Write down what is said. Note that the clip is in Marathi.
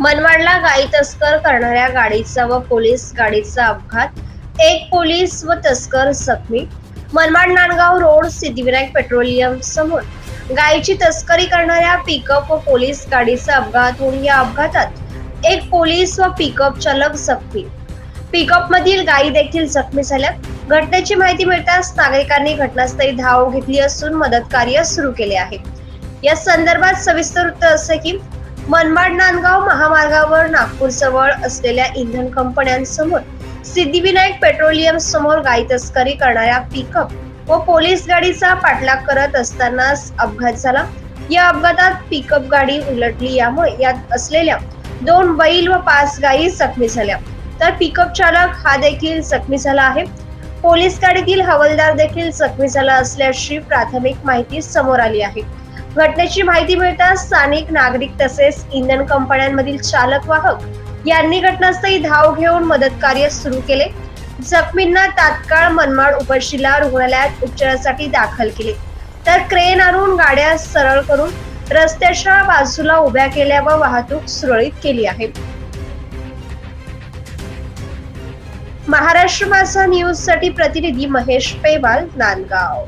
मनमाडला गाई तस्कर करणाऱ्या गाडीचा व पोलीस गाडीचा अपघात. एक पोलीस व तस्कर जखमी. मनमाड नांदगाव रोड सिद्धिविनायक पेट्रोलियम समोर. गायीची तस्करी करणाऱ्या पिकअप व पोलीस गाडीचा अपघात होऊन या अपघातात एक पोलीस व पिकअप चालक जखमी. पिकअप मधील गायी देखील जखमी झाल्या घटनेची माहिती मिळताच नागरिकांनी घटनास्थळी धाव घेतली असून मदत कार्य सुरू केले आहे. या संदर्भात सविस्तर वृत्त असे की मनमाड नांदगाव महामार्गावर नागपूर जवळ असलेल्या इंधन कंपन्यांसमोर सिद्धिविनायक पेट्रोलियम समोर गाई तस्करी करणाऱ्या पिकअप व पोलीस गाडीचा पाठलाग करत असतानाच अपघात झाला. या अपघातात पिकअप गाडी उलटली यामुळे यात असलेल्या दोन बैल व पाच गायी जखमी झाल्या. तर पिकअप चालक हा देखील जखमी झाला आहे. पोलीस गाडीतील हवालदार देखील जखमी झाला असल्याची प्राथमिक माहिती समोर आली आहे. घटनेची माहिती मिळताच स्थानिक नागरिक तसेच इंधन कंपन्यांमधील चालक वाहक यांनी घटनास्थळी धाव घेऊन मदत कार्य सुरू केले. जखमींना तात्काळ मनमाड उपशिला रुग्णालयात उपचारासाठी दाखल केले. तर क्रेन आणून गाड्या सरळ करून रस्त्याच्या बाजूला उभ्या केल्या व वाहतूक सुरळीत केली आहे. महाराष्ट्र मासा न्यूजसाठी प्रतिनिधी महेश पेवाल नांदगाव.